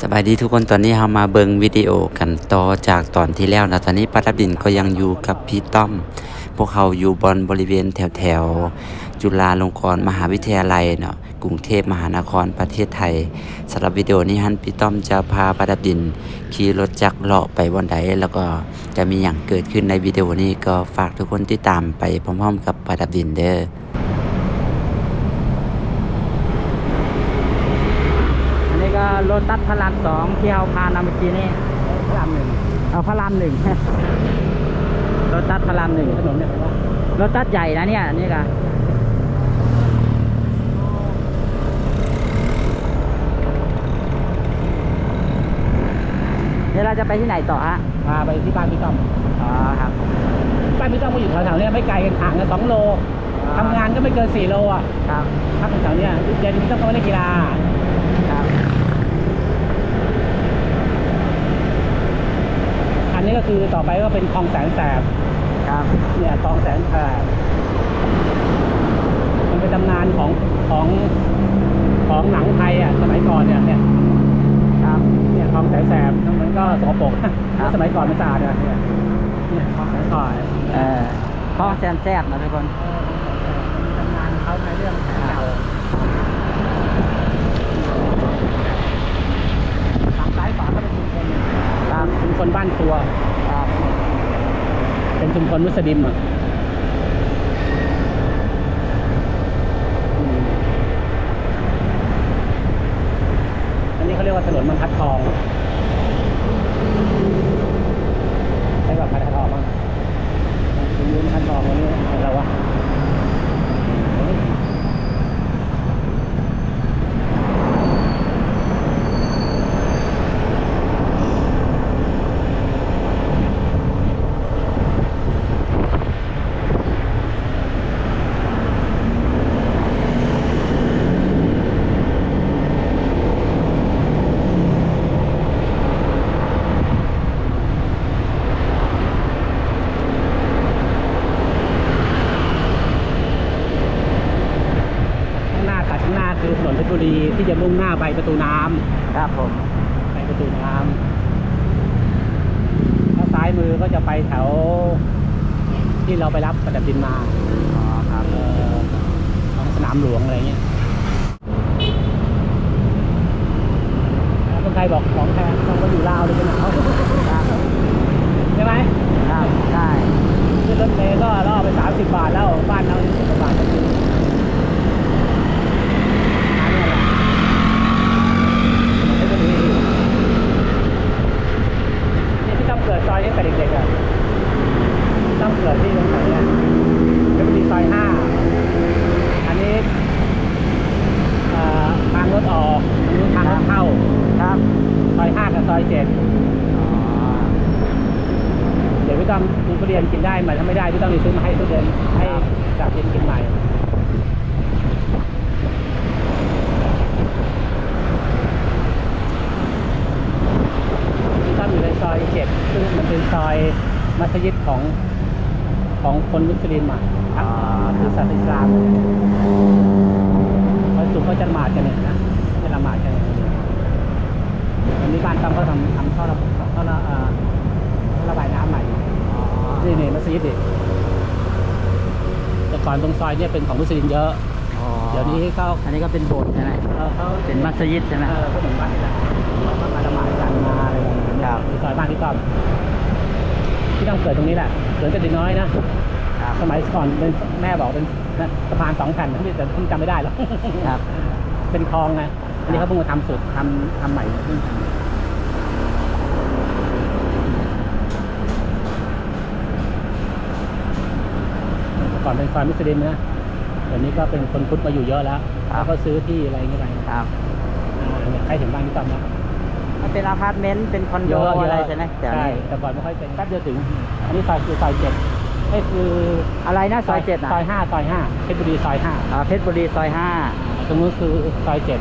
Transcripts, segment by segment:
สบายดีทุกคนตอนนี้เรามาเบิงวิดีโอกันต่อจากตอนที่แล้วนะตอนนี้ปัตบินก็ยังอยู่กับพี่ต้อม พวกเขาอยู่บนบริเวณแถวแถวจุฬาลงกรณ์มหาวิทยาลัยเนาะกรุงเทพมหานครประเทศไทยสำหรับวิดีโอนี้ฮันพี่ต้อมจะพาปัตบิน ขี่รถจักรเลาะไปบอนใดแล้วก็จะมีอย่างเกิดขึ้นในวิดีโอนี้ก็ฝากทุกคนติดตามไปพร้อมๆ กับปัตบินเด้อ อันนี้ก็โล ตัสพระรามสองที่เราพานาเมื่อกี้นี่พระรามหนึ่งเอาพระรามหนึ่งโลตัสพระรามหนึ่งถนนเนี่ยโลตัสใหญ่นะเนี่ยนี่ก็เดี๋ยวเราจะไปที่ไหนต่อฮะพาไปที่บ้านพี่ต้อมอ๋อครับบ้านพี่ต้อมก็อยู่แถวๆเนี้ยไม่ไกลกันห่างกันสองโลอ่าทำงานก็ไม่เกินสี่โลอะครับพักแถวๆเนี้ยเย็นพี่ต้อมก็ไม่เล่นกีฬา ครับ อั นนี้ก็คือต่อไปก็เป็นคลองแสนแสบครับเนี่ยคลองแสนแสบมันเป็นตำนานของของของหนังไทยอะสมัยก่อนเนี่ยเนี่ยครับเนี่ยคลองแสนแสบมันก็สกปรกครับแล้วสมัยก่อนมันสะอาดอะเนี่ยเนี่ยคลองแสนแสบเออข้อแซมแซบนะทุกคนมีตำนานเขาในเรื่องแสนเก่าทางซ้ายขวาก็เป็นชุมชน ครับ ชุมชนบ้านตัวครับเป็นชุมชนมุสลิมอะอืมอันนี้เขาเรียกว่าถนนบรรทัดทองใช่แบบบรรทัดทองมั้งคุณยืนทัดทองวันนี้อะไรวะข้างหน้าตัดข้างหน้าคือถนนเพชรบุรีที่จะมุ่งหน้า ไปประตูน้ำครับผมไปประตูน้ำถ้าซ้ายมือก็จะไปแถว ที่เราไปรับประดับดินมา อ๋อครับ เอ่อของสนามหลวงอะไรเงี้ยคนไทยบอกของแพงต้องไปอยู่ลาวเลยจะหนาว ครับ ใช่ไหม ครับใช่ ขึ้นรถเมล์ก็ล่อไปสามสิบบาทแล้ว บ้านเราสิบบาทก็คือหาเนี่ยแหละมันก็จะมีนี่ที่ต้องเกิดซอยนี้แต่เด็กๆอะต้องเกิดที่ตรงไหนเนี่ยจะมีซอยห้าอันนี้เอ่อทางรถออกอันนู้นทางรถเข้า ครับ ซอยห้ากับซอยเจ็ด อ๋อ เดี๋ยวพี่ต้อมมีทุเรียนกิน ได้ไหมถ้าไม่ได้พี่ต้อมมีซื้อมาให้ทุกเรียนให้จากเย็นกินใหม่พี่ต้อมอยู่ในซอยเจ็ดซึ่งมันเป็นซอยมัสยิดของของคนมุสลิมอะอ่คือศาสนาอิสลามเขาสุขเขาจะละหมาดกันเนี่ยนะจะละหมาดกันวันนี้บ้านต้มเขาทำทำท่อระท่อระเออท่อระบายน้ำใหม่ นี่นี่มัสยิดดิแต่ก่อนตรงซอยเนี่ยเป็นของมุสลิมเยอะ อ๋อเดี๋ยวนี้เขาอันนี้ก็เป็นโบสถ์ใช่ไหมเอ่อเขาเป็นมัสยิดใช่ไหม เออก็เหมือนบ้านนี่แหละเขาก็มาละหมาดกันมาอะไรอย่างเงี้ยครับที่ซอยบ้านที่ต้อมที่ต้องเกิดตรงนี้แหละเกิดกันเด็กน้อยนะ ครับสมัยก่อนเป็นแม่บอกเป็นนะสะพานสองแผ่นที่แต่ผมจำไม่ได้หรอก ครับ เป็นคลองไงอันนี้เขาเพิ่งมาทำสุดทำทำใหม่เพิ่งทำ อนเป็นซอยมุสลิมนะเดี๋ยวนี้ก็เป็นคนพุทธมาอยู่เยอะแล้วครับ แล้วก็ซื้อที่อะไรอย่างเงี้ยไปครับอ่าเนี่ยใครถึงบ้านที่ต้อมนะมันเป็นอพาร์ตเมนต์เป็นคอนโดอะไรใช่ไหมแถวใช่นี้แต่ก่อนไม่ค่อยเป็นแป๊บเดียวถึงอันนี้ซอยคือซอยเจ็ดนี่คืออะไรนะซอยเจ็ดนะซอยห้าซอยห้าเพชรบุรีซอยห้าอ่าเพชรบุรีซอยห้าตรงนู้นคือซอยเจ็ด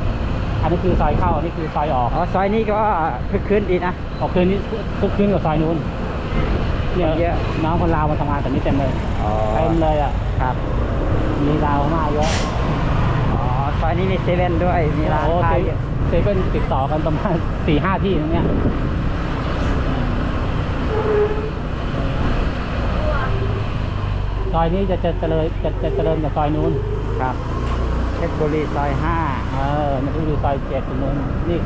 อันนี้คือซอยเข้าอันนี้คือซอยออก อ๋อซอยนี้ก็คึกคืนดีนะ ออกคืนนี้ทุกคืนกับซอยนู้นเนี่ยเยอะ น้องคนลาวมาทำงานแต่นี้เต็มเลย อ๋อเต็มเลยอะ ครับ มีลาวมาเยอะอ๋อซอยนี้มีเซเว่นด้วย มีร้านโอ้ค้าเซเยอะเเซเว่นติดต่อกันประมาณสี่ห้าที่ตรงเนี้ยซอยนี้จะจะเจริญจะจะเจริญกับซอยนู้น ครับเพชรบุรีซอยห้าเออนั่นคือซอยเจ็ดตรงนู้นนี่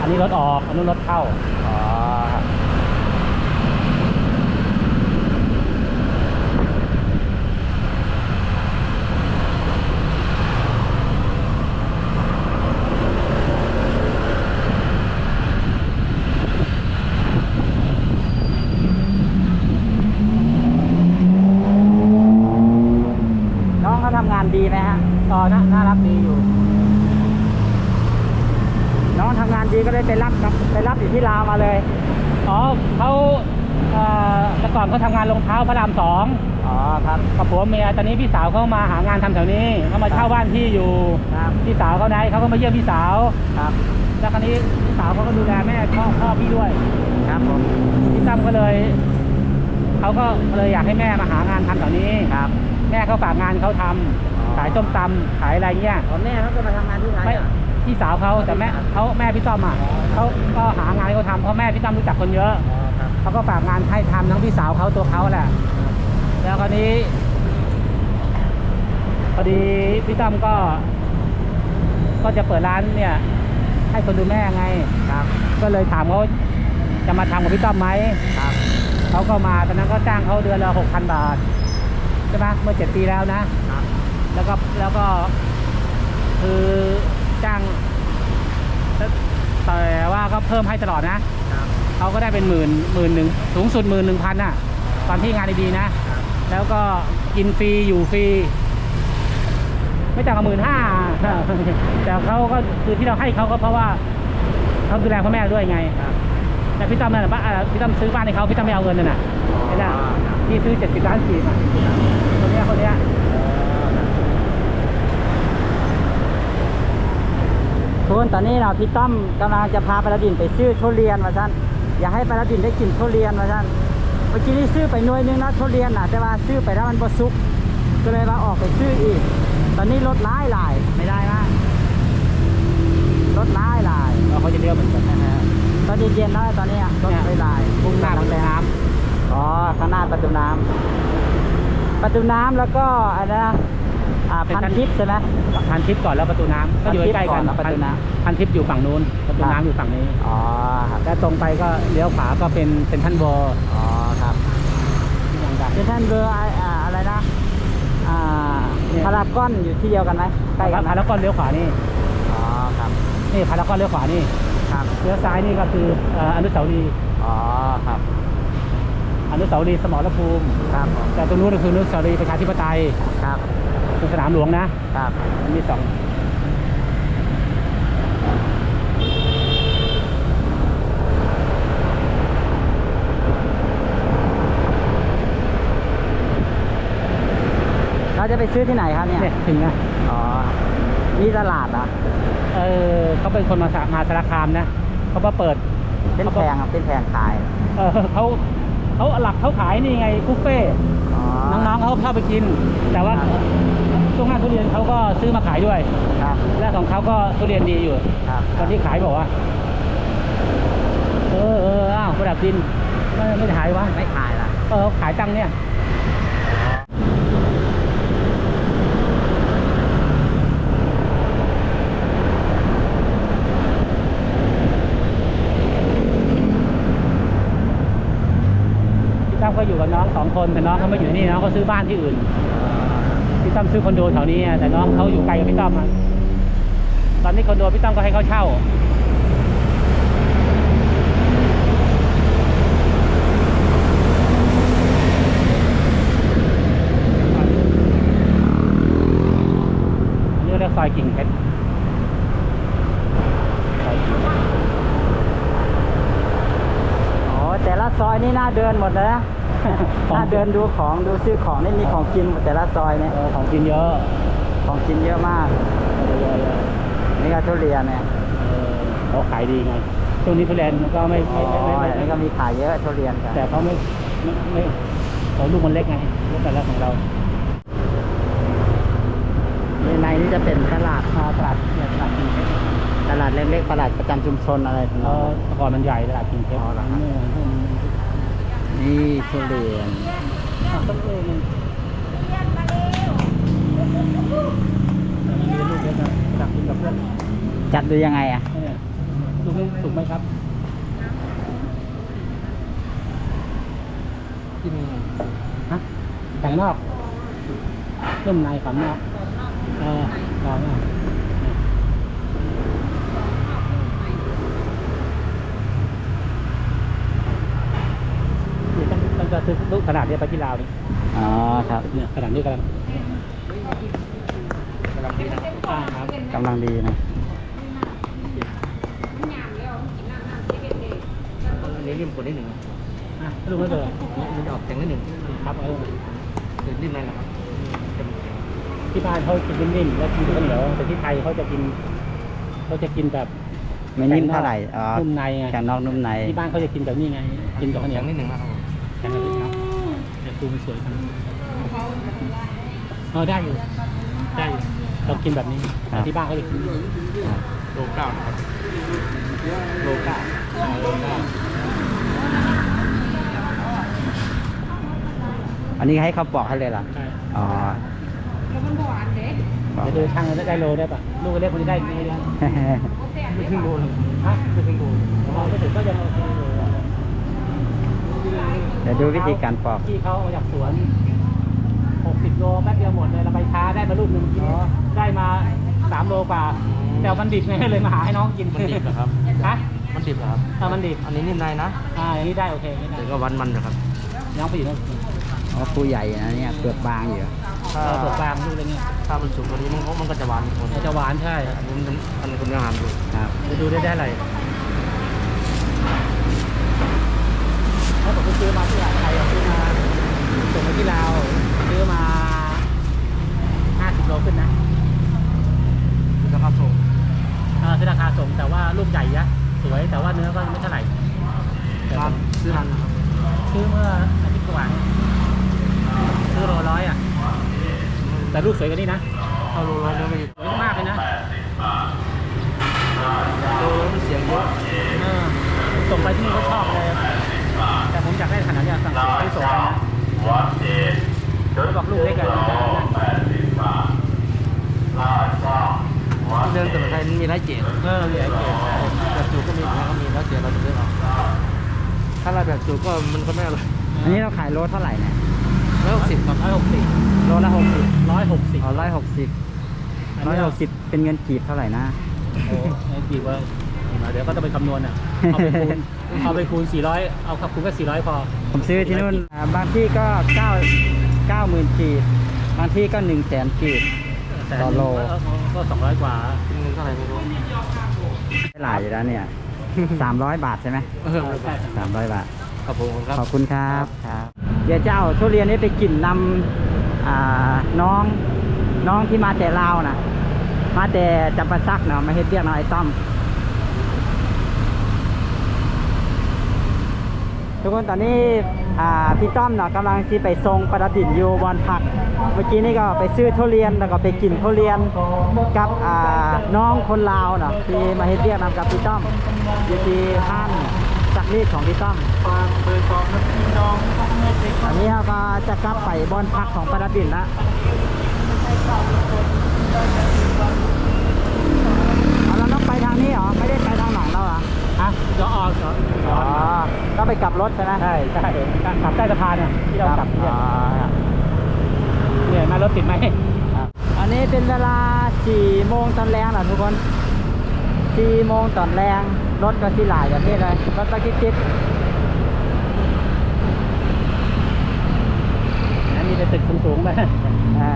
อันนี้รถออก อันนู้นรถเข้า อ๋อครับน้องเขาทำงานดีไหมฮะ ต่อ น่าน่ารักดีอยู่ น้องทำงานดีก็เลยไปรับกับไปรับอยู่ที่ลาวมาเลย อ๋อเขาเอ่อแต่ก่อนเขาทำงานรองเท้าพระรามสองอ๋อครับกับผัวเมียตอนนี้พี่สาวเขามาหางานทำแถวนี้เขามาเช่าบ้านที่อยู่ครับพี่สาวเขาได้เขาก็มาเยี่ยมพี่สาวครับ แล้วคราวนี้พี่สาวเขาก็ดูแลแม่พ่อพ่อพี่ด้วยครับผมพี่ตั้มก็เลยเขาก็เลยอยากให้แม่มาหางานทำแถวนี้ครับ แม่เขาฝากงานเขาทำอ๋อขายส้มตำขายอะไรเงี้ยผมแม่เขาก็มาทำงานที่ไทยไม่เหรอ พี่สาวเขาแต่แม่เขาแม่พี่ต้อมอะเขาก็หางานให้เขาทำเพราะแม่พี่ต้อมรู้จักคนเยอะ อ๋อครับเขาก็ฝากงานให้ทำทั้งพี่สาวเขาตัวเขาแหละ แล้วคราวนี้พอดีพี่ต้อมก็ ก็จะเปิดร้านเนี่ย ให้คนดูแม่ไง ครับก็เลยถามเขาจะมาทำกับพี่ต้อมไหมครับเขาก็มาตอนนั้นก็จ้างเขาเดือนละหกพันบาท ใช่ไหมเมื่อเจ็ดปีแล้วนะ ครับ แล้วก็แล้วก็คือจ้างแต่แต่ว่าก็เพิ่มให้ตลอดนะ ครับเขาก็ได้เป็นหมื่นหมื่นหนึ่งสูงสุดหมื่นหนึ่งพันน่ะตอนที่งานดีๆนะแล้วก็กินฟรีอยู่ฟรีไม่ต่างกับหมื่นห้าแต่เขาก็คือที่เราให้เขาก็เพราะว่าเขาดูแลพ่อแม่ด้วยไง ครับแต่พี่ตั้มนั่นน่ะบ้านอ่าพี่ตั้มซื้อบ้านให้เขาพี่ตั้มไม่เอาเงินนั่นน่ะเห็นไหมพี่ซื้อ เจ็ดสิบล้านสี่อะคนเนี้ยคนเนี้ยคุณตอนนี้เราพี่ต้อมกำลังจะพาปลาดินไปซื้อทุเรียนมาท่านอยากให้ปลาดินได้กินทุเรียนมาท่านเมื่อกี้นี่ซื้อไปหน่วยนึงนะทุเรียนน่ะแต่ว่าซื้อไปแล้วมันบ่สุก ก็เลยว่าออกไปซื้ออีก ตอนนี้รถร้ายหลายไม่ได้นะรถร้ายหลายเราเขาจะเลี้ยวเหมือนกันนะฮะตอนเย็นๆแล้วตอนนี้รถไม่หลายมุ่งหน้าประตูน้ อ๋อข้างหน้าประตูน้ำประตูน้ำแล้วก็อะไรนะอ่าพันทิพย์ใช่ไหมำพันทิพย์ก่อนแล้วประตูน้ำก็อยู่ใกล้ๆกันพันทิพย์ก่อนแล้วประตูน้ำพันทิพย์อยู่ฝั่งนู้นประตูครับ น้ำอยู่ฝั่งนี้อ๋อครับแล้วตรงไปก็เลี้ยวขวาก็เป็นเซ็นทรัลเวอร์อ๋อครับที่ดัง เซนทรันเบอร์ไออ่าอะไรนะอ่าเนี่ย พารากอนอยู่ที่เดียวกันไหมๆใกล้กันไหมพารากอนเลี้ยวขวานี่อ๋อครับนี่พารากอนเลี้ยวขวานี่ครับเลี้ยวซ้ายนี่ก็คือเอ่ออนุสาวรีย์อ๋อครับ อนุสาวรีย์สมรภูมิ ครับผมแต่ตรงนู้นก็คืออนุสาวรีย์ประชาธิปไตยครับเป็นสนามหลวงนะ ครับมันมีสองเราจะไปซื้อที่ไหนครับเนี่ยเนี่ยถึงนะอ๋อมีตลาดเหรอเออเขาเป็นคนมาสามาสารคามนะเขามาเปิดเป็นแพงครับเป็นแพงขาย เออเขา เขาหลักเขาขายนี่ไงบุฟเฟ่ต์อ๋อน้องๆเขาชอบไปกิน แต่ว่าครับช่วงหน้าทุเรียนเขาก็ซื้อมาขายด้วยครับและของเขาก็ทุเรียนดีอยู่ครับตอนที่ขายบอกว่า เออเอออ้าวประดับดิน ไม่ไม่ขายวะไม่ขายละเออขายตังค์เนี่ย ก็อยู่กับน้องสองคนแต่น้องเขาไม่อยู่ที่นี่น้องเขาซื้อบ้านที่อื่นพี่ตั้มซื้อคอนโดแถวนี้แต่น้องเขาอยู่ไกลกับพี่ตั้มอะตอนนี้คอนโดพี่ตั้มก็ให้เขาเช่าเรียกซอยกิ่งเพชรซอยกิ่งเพชรอ๋อแต่ละซอยนี่น่าเดินหมดเลยนะ น่าเดินดูของดูซื้อของนี่มีของกินหมดแต่ละซอยเนี่ยเออของกินเยอะ ของกินเยอะมากเยอะเยอะเยอะนี่ก็ทุเรียนเนี่ยเออเขาขายดีไงช่วงนี้ทุเรียนมันก็ไม่อ๋ไม่อไม่ไม่อันนี้ก็มีขายเยอะทุเรียนกันแต่เขาไม่ไม่ไม่เขาลูกมันเล็กไงลูกแต่ละของเราในในนี่จะเป็นตลาดมาตลาดเนี่ยตลาดกิ่งเพชรตลาดดเล็กๆตลาดประจำชุมชนอะไรเออแต่ก่อนมันใหญ่ตลาดกินเพชรอ๋อเหรอครับ นี่ทุเรียนต้นเองมีลูกเล็กนะอยากกินกับเพื่อนจัดดูยังไงอะ เนี่ยลูกนี้สุกไหมครับที่นี่ฮะแข็งนอกนุ่มในขำนอกเออกรอบนอกนี่ ต้องต้องจะซื้อลูกขนาดเนี้ยไปที่ลาวนี่อ๋อครับเนี่ยขนาดนี้กำลังกำลังดีนะครับอ่าครับกำลังดีนะอันนี้ริมคนนิดหนึ่งอะลูกไม่เจอมันออกแข็งนิดหนึ่งครับเออคือริมนั่นแหละครับที่บ้านเขากินนิ่มๆแล้วกินข้าวเหนียวแต่ที่ไทยเขาจะกินเขาจะกินแบบไม่นิ่มเท่าไหร่อ๋อนุ่มในไงแข็งนอกนุ่มในที่บ้านเขาจะกินแบบนี้ไง กินกับข้าวเหนียวนิดหนึ่งนะครับแข็งนิดนึงครับ แต่ดูมันสวยครับเออได้อยู่ได้อยู่เรากินแบบนี้แต่ที่บ้านเขาจะกินครับโลเก้านะครับโลเก้าโลเก้าอันนี้ให้เขาปอกให้เลยเหรอใช่อ๋อเดี๋ยวดูช่างได้โลได้ปะลูกเล็กคนนี้ได้นี่นะไม่ถึงโลเลยฮะไม่ถึงโลอ๋อไม่ถึงก็ยังโอเคอยู่เดี๋ยวดูวิธีการปอกที่เขาเอาจากสวน 60 โลแป๊บเดียวหมดเลยเราไปช้าได้มาลูกหนึ่งทีนี้ได้มา 3 โลกว่า แต่มันดิบไงเลยมาหาให้น้องกินมันดิบเหรอครับฮะมันดิบเหรอครับเออมันดิบอันนี้นิ่มในนะอ่าอย่างนี้ได้โอเคอย่างนี้ได้เดี๋ยวก็วันมันนะครับน้องไปอยู่นั่นอ๋อปูใหญ่นะเนี่ยเปลือกบางอยู่ถ้าเออตัวกลางลูกอะไรเงี้ยถ้ามันสุกกว่านี้มันก็มันก็จะหวานคนมันจะหวานใช่อันนี้มันอันนี้คุณยังหามอยู่ครับจะดูได้ได้อะไร ถ้าผมไปซื้อมาที่ร้านไทยอะซื้อมาส่งมาที่ลาวซื้อมา50โลขึ้นนะคุณจะเข้าส่งเออซื้อราคาส่งแต่ว่าลูกใหญ่ยะสวยแต่ว่าเนื้อก็ไม่เท่าไหร่แต่ผร้านมซื้อทันนะครับซื้อเมื่ออาทิตย์กว่าเนี่ยซื้อโลร้อยอะแต่ลูกสวยกว่านี้นะถ้าโลร้อยเนื้อไม่สวยมากเลยนะโลร้อยมันเสียงเยอะเออส่งไปที่นี่เขาชอบเลยแต่ผม อยากได้ขนาดเนี้ยสั่งซื้อที่ส่งไปนะเขาบอกลูกเล็กอะเดินแต่ละไทยมันมีหลายเจดเออเหลือไอ้เกศแบบสูตรก็มีแล้วก็มีแล้วเจดเราจะเลือกเอาถ้าเราแบบสูตรก็มันก็ไม่อร่อยอันนี้เราขายโลเท่าไหร่เนี่ยแล้วสิบครับร้อยหกสิบโลละหกสิบร้อยหกสิบอ๋อร้อยหกสิบร้อยหกสิบเป็นเงินกีบเท่าไหร่นะโอ้ไอ้กี่ว่า เดี๋ยวก็ต้องไปคำนวณอะเอาไปคูณเอาไปคูณสี่ร้อยเอาครับคูณก็สี่ร้อยพอ ผมซื้อที่นู่นอ่าบางที่ก็เก้าเก้าหมื่นกีบบางที่ก็หนึ่งแสนกีบแต่ต่อโล ก็สองร้อยกว่าเป็นเงินเท่าไหร่ไม่รู้ได้หลายอยู่แล้วเนี่ยสามร้อยบาทใช่ไหมเออใช่สามร้อยบาท ครับผมครับขอบคุณครับครับ เดี๋ยวจะเอาทุเรียนนี้ไปกินนำอ่าน้องน้องที่มาแต่ลาวนะมาแต่จำปาซักเนาะมาเฮ็ดเรียกเนาะไอ้ต้อม ทุกคนตอนนี้พี่ต้อมเนาะกำลังที่ไปทรงประดิษฐ์อยู่บอนผัก เมื่อกี้นี่ก็ไปซื้อทุเรียนแล้วก็ไปกินทุเรียนกับน้องคนลาวเนาะที่มาเฮ็ดเรียกนำกับพี่ต้อมอยู่ที่ห้างสักรีดของพี่ต้อมอันนี้เราก็จะกลับไปบอนพักของประดิษฐ์ล้วเอาเราต้องไปทางนี้เหรอไม่ได้ไปทางหลังเราเหรอ ฮะเดี๋ยวออกเดี๋ยวอ๋อต้องไปกลับรถใช่ไหมใช่ใช่การขับใต้สะพานเนี่ยที่เราขับเนี่ยอ๋อเนี่ยมารถติดไหมครับอันนี้เป็นเวลา4โมงตอนแรงนะทุกคน4โมงตอนแรงรถก็ที่หลายประเภทเลยรถตะกี้ติดนะมีแต่ตึกสูงๆไปอ่า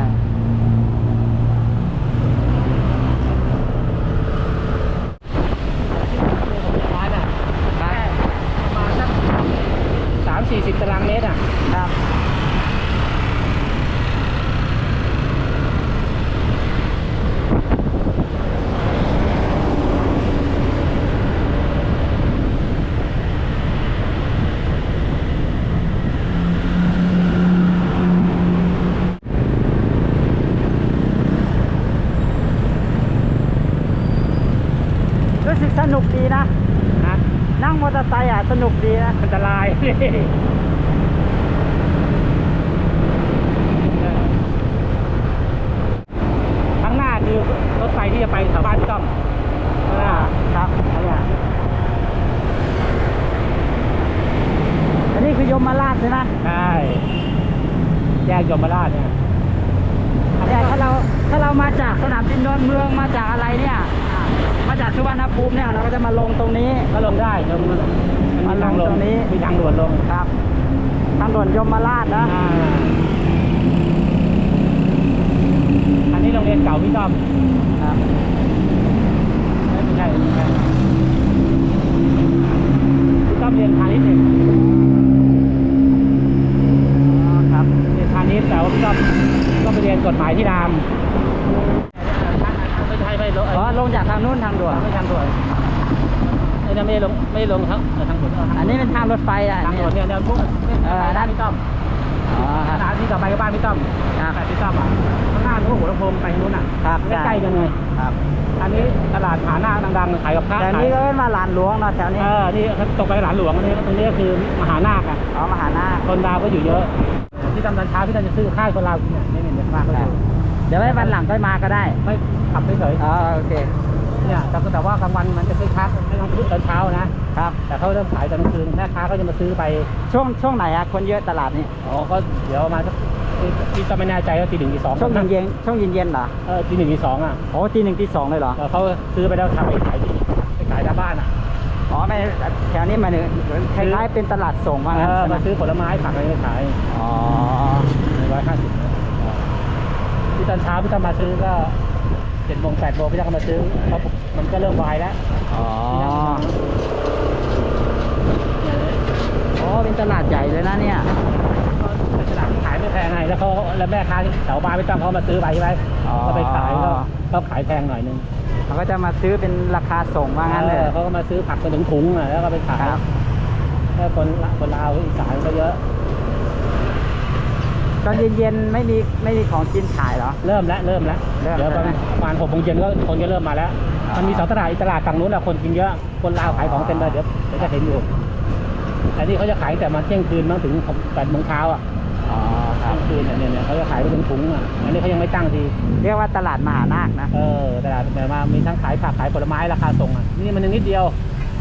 ร้านอะแค่ประมาณสักสามสี่สิบตารางเมตรอะ ครับ รู้สึกสนุกดีนะ นะ นั่งมอเตอร์ไซค์อะ สนุกดีนะอันตรายข้างหน้าคือรถไฟที่จะไปแถวบ้านพี่ต้อมข้างหน้าครับอันเนี้ยอันนี้คือยมราชใช่ไหมใช่แยกยมราชเนี่ยเนี่ยถ้าเราถ้าเรามาจากสนามบินดอนเมืองมาจากอะไรเนี่ยอ่ามาจากสุวรรณภูมิเนี่ยเราก็จะมาลงตรงนี้ก็ลงได้ลง มันมีทางลมาลงตรงนี้มีทางด่วนลงครับ ทางด่วนยมราชนะอ่าอันนี้โรงเรียนเก่าพี่ต้อมครับไม่ใช่ไม่ใช่พี่ต้อมเรียนพาณิชย์หนึ่งอ๋อครับเรียนพาณิชย์แต่ว่าพี่ต้อมก็ไปเรียนกฎหมายที่รามไม่ใช่ไม่ลงอ๋อลงจากทางนู้นทางด่วนไม่ทางด่วนไอ้ นั่นไม่ได้ลงไม่ได้ลงทั้งเออทางด่วนเอันนี้เป็นทางรถไฟอะทางด่วนเนี่ยเนี่ยพวกเออด้านพี่ต้อมอ๋อคสรับถานที่ต่อไปก็บ้านพี่ต้อมครับแต่พี่ต้อมอะข้างหน้านู้นหัวลำโพงไปนู้นอะครับ ใกล้ๆกันเลยครับอันนี้ตลาดผาหน้าดังๆขายกับข้าวแต่นี้ก็เป็นมาลานหลวงเนาะแถวนี้เออนี่ตรงไปหลานหลวงอันนี้ตรงนี้ก็คือมหานาคอะ อ๋อมหานาคคนลาวก็อยู่เยอะ ที่ตำตอนเช้าที่เราจะซื้อข้าวคนลาวกินเนี่ยนี่เนี่ยมากเลยเดี๋ยวไว้วันหลังก็มาก็ได้ ไม่ขับเฉยอ๋อโอเคๆ เนี่ยแต่แต่ว่ากลางวันมันจะซื้อค้าไม่ต้องซื้อตอนเช้านะครับ แต่เขาเริ่มขายตอนกลางคืนแม่ค้าก็จะมาซื้อไปช่วงช่วงไหนอะคนเยอะตลาดนี้อ๋อก็เดี๋ยวมาสักที่ก็ไม่แน่ใจว่าตีหนึ่งตีสองช่วงเย็นเย็นๆช่วงเย็นเย็นๆเหรอเออตีหนึ่งตีสองอะโอ้ตีหนึ่งตีสองเลยเหรอเออเขาซื้อไปแล้วทำไปขายที่ไปขายหน้าบ้านอะอ๋อไม่แถวนี้มันคล้ายๆเป็นตลาดส่งว่าเองั้นอใช่ไหมมาซื้อผลไม้ผักอะไรไปขายอ๋อร้อยห้าสิบที่ตอนเช้าพี่ต้องมาซื้อก็เจ็ดโมงแปดโมงพี่ต้องมาซื้อเพราะมันก็เริ่มวายแล้วอ๋อโอ้เป็นตลาดใหญ่เลยนะเนี่ยเป็นตลาดขายไม่แพงไงแล้วเขาแล้วแม่ค้าที่แถวบ้านไม่ต้องเขามาซื้อไปใช่ไหมอ๋อ ก็ไปขายก็ก็ขายแพงหน่อยนึงเขาก็จะมาซื้อเป็นราคาส่งว่างั้นเลย ออเขาก็มาซื้อผักเป็นถุงๆอะแล้วก็ไปขายครับ แล้วคนละคนลาวอีสานก็เยอะ ตอนเย็นๆไม่มีไม่มีของกินขายเหรอ เริ่มแล้วเริ่มแล้วเริ่มเดี๋ยวประแล้วมาณนะประมาณหกโมงเย็นก็คนก็เริ่มมาแล้ว อ๋อ มันมีสองตลาดอีกตลาดฝั่งนู้นแหละคนกินเยอะคนลาวขายของเต็มเลยเดี๋ยวเดี๋ยวจะเห็นอยู่แต่นี่เขาจะขายแต่มาเที่ยงคืนมาถึงแปดโมงเช้าอะอ๋อครัเที่บยงคืนเนี่ยเนี่ยเขาจะขายเป็นถุงๆอะอันนี้เขายังไม่ตั้งทีเรียกว่าตลาดมหานาคนะ เออตลาดแต่มามีทั้งขายผักขายผลไม้ราคาส่งอะนี่มันยังนิดเดียว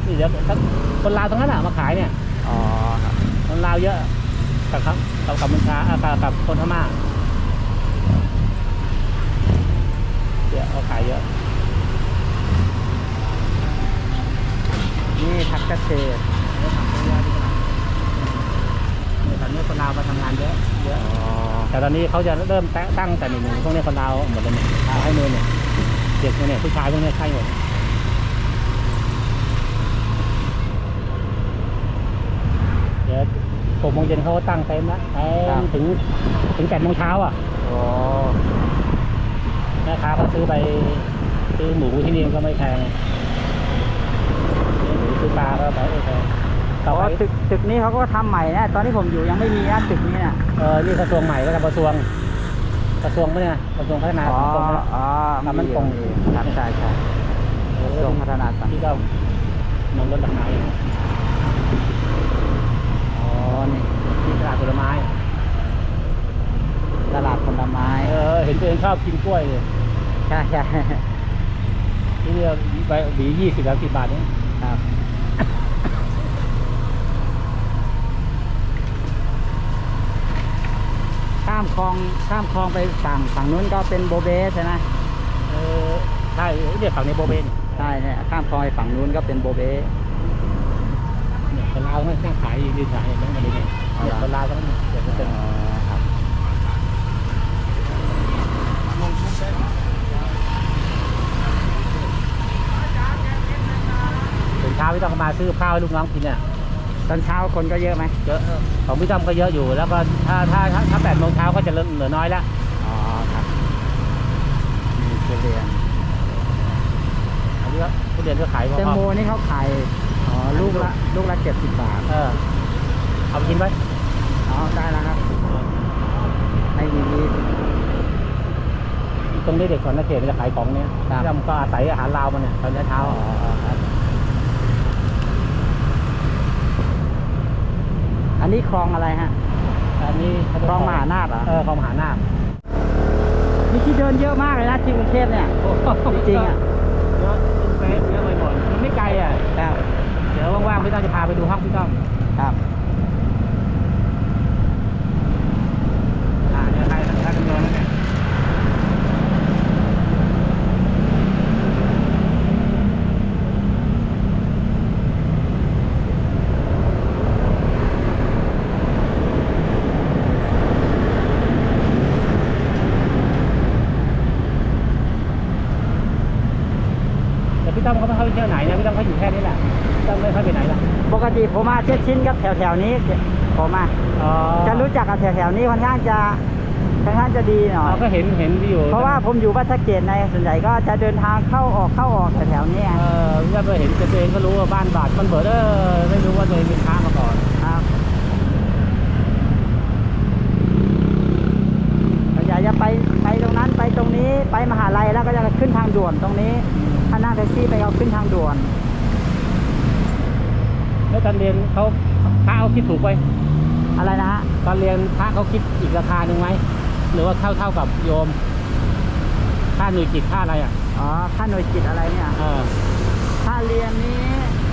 นี่เดี๋ยวทั้งคนลาวทั้งนั้นอะมาขายเนี่ย อ๋อครับคนลาวเยอะ กับครับกับกับมัญชาอะกับกับคนพม่าเดี๋ยวเขาขายเยอะ นี่ทักกะเชษเนี่ยทำเยอะที่ตลาดเนี่ยตอนนี้คนลาวมาทำงานเยอะเยอะอ๋อแต่ตอนนี้เขาจะเริ่มแตะตั้งแต่หนึ่งพวกนี้คนลาวหมดเลยเนี่ยลาวให้มือเนี่ยเด็กเนี่ยผู้ชายพวกนี้ใช่หมดเดี๋ยว หกโมงเย็นเขาก็ตั้งเต็มแล้วเต็มถึงถึงแปดโมงเช้าอะโอ้แม่ค้าก็ซื้อไปซื้อหมูที่นี่ก็ไม่แพงซื้อหมูซื้อปลาก็ไปไม่แพงต่ออ๋ไปอตึกตึกนี้เขาก็ทำใหม่นะตอนที่ผมอยู่ยังไม่มีนะตึกนี้เนี่ยเออนี่กระทรวงใหม่ก็ทำกระทรวงกระทรวงปะเนี่ยกระทรวงพัฒนาอ๋อสังคมนะอ๋อความมั่นคงมีครับใช่ใช่กระทรวงพัฒนาสังคที่มก็มันลดราคาเอง อ๋อนี่ที่ตลาดผลไม้ ตลาดผลไม้ เออ เห็นตัวเองชอบกินกล้วยเลยใช่ใช่ที่นี่ใบหวียี่สิบแล้วสิบบาทนี่ครับข้ามคลองข้ามคลองไปฝั่งฝั่งนู้นก็เป็นโบเบสใช่ไหมเออใช่เรียกฝั่งนี้โบเบนใช่เนี่ยข้ามคลองไปฝั่งนู้นก็เป็นโบเบส เนี่ยคนลาวไม่นั่งขายยืนขายอย่างนั้นมาเลยเนี่ยอ๋อเหรอคนลาวก็ต้องเดี๋ยวจะเป็นอ๋อครับเป็นเช้าพี่ต้องมาซื้อข้าวให้ลูกน้องกินเนี่ยตอนเช้าคนก็เยอะไหมเยอะของพี่ต้อมก็เยอะอยู่ แล้วก็ถ้าถ้าถ้าถ้าแปดโมงเช้าก็จะเริ่มเหลือน้อยแล้วอ๋อครับมีทุเรียนอันนี้ก็ทุเรียนก็ขายพอแตงโมนี่เขาขายอ๋อ ลูกละลูกละเจ็ดสิบบาท เออ เอาไปกินไหมอ๋อได้แล้วครับให้ดีตรงนี้เด็กสอนนักเขียนจะขายของเนี้ยครับแล้วมันก็อาศัยอาหารลาวมันเนี่ยตอนเช้าๆอครับอันนี้คลองอะไรฮะ อันนี้คลองมหานาถเหรอ เออคลองมหานาถมีที่เดินเยอะมากเลยนะที่กรุงเทพเนี่ย จริงๆอะ เยอะเยอะไปหมดมันไม่ไกลอะแต่ ดี๋ยวว่างๆพี่ต้องจะพาไปดูห้องพี่ต้องครับ อ่าเนี่ยใครใครเป็นโยนแล้วเนี่ยแต่พี่ต้อมเขาไม่ค่อยไปเที่ยวไหนนะพี่ต้อมเขาอยู่แค่นี้แหละพี่ต้อมไม่ค่อยไปไหนละ ปกติผมมา เช็ดชิ้นกับแถวแถวๆนี้ผมมาอ๋อจะรู้จักกับแถวแถวๆนี้ค่อนข้างจะค่อนข้างจะดีหน่อเรายก็เห็นเห็นที่อยู่ เพราะว่าผมอยู่วัดสะเกดในส่วนใหญ่ก็จะเดินทางเข้าออกเข้าออกแถวแถวๆนี้ไงเออพี่ต้อมไปเห็นตัวเองก็รู้ว่าบ้านบาดมันเบิดเออไม่รู้ว่าตัวเองเป็นพระมาก่อนครับส่วนใหญ่จะไปไปตรงนั้นไปตรงนี้ไปมหาลัยแล้วก็จะขึ้นทางด่วนตรงนี้ ถ้านั่งแท็กซี่ไปเอาขึ้นทางด่วน แล้วตอนเรียนเขาพระเขาคิดถูกไปอะไรนะฮะตอนเรียนพระเขาคิดอีกราคาหนึ่งไหมหรือว่าเท่าเท่ากับโยมค่าหน่วยจิตค่าอะไรอะอ๋อค่าหน่วยจิตอะไรเนี่ยเออค่าเรียนนี้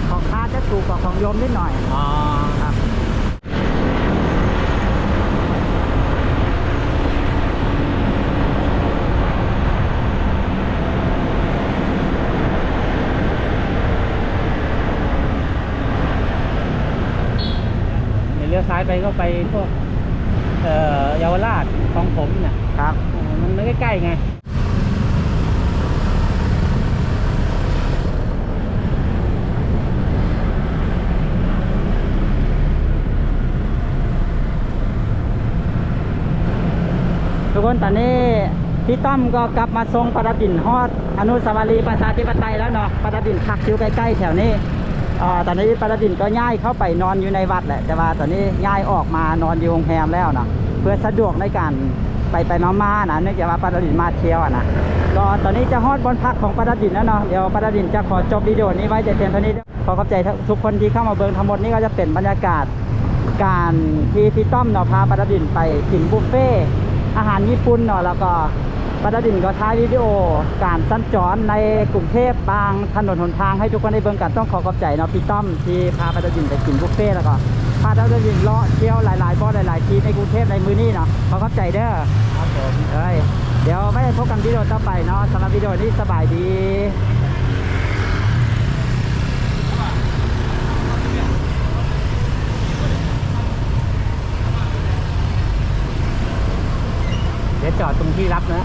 ของค่าจะถูกกว่าของโยมนิดหน่อยอ๋อครับ เดี๋ยวเลี้ยวซ้ายไปก็ไปพวกเอ่อเยาวราชคลองผมเนี่ยครับเออมันไม่ใกล้ๆไงทุกคนตอนนี้พี่ต้อมก็กลับมาทรงประดินฮอด อนุสาวรีย์ประชาธิปไตยแล้วเนาะประดินพักอยู่ใกล้ๆแถวนี้อ่า ตอนนี้ประดินก็ย้ายเข้าไปนอนอยู่ในวัดแหละ แต่ว่าตอนนี้ย้ายออกมานอนอยู่โรงแรมแล้วเนาะเพื่อสะดวกในการไปไปมามาๆนะเนื่องจากว่าประดินมาเที่ยวอะนะก็ตอนนี้จะฮอดบนพักของประดินแล้วเนาะเดี๋ยวประดินจะขอจบวิดีโอนี้ไว้แต่เพียงเท่านี้ขอขอบใจทุกคนที่เข้ามาเบิ่งทั้งหมดนี้ก็จะเป็นบรรยากาศการที่พี่ต้อมเนาะพาประดินไปกินบุฟเฟ่อาหารญี่ปุ่นเนาะแล้วก็ ประดินก็ถ่ายวิดีโอการสัญจรในกรุงเทพบางถนนหนทางให้ทุกคนได้เบิ่งกันต้องขอขอบใจเนาะพี่ต้อมที่พาประดินไปกินบุฟเฟ่ต์แล้วก็พาประดินเลาะเที่ยวหลายๆบ่อหลายๆที่ในกรุงเทพในมือนี้เนาะขอขอบใจเด้อครับผมเอ้ยเดี๋ยวไม่ได้พบกันวิดีโอต่อไปเนาะสำหรับวิดีโอนี้สบายดีเดี๋ยวจอดตรงที่รับนะ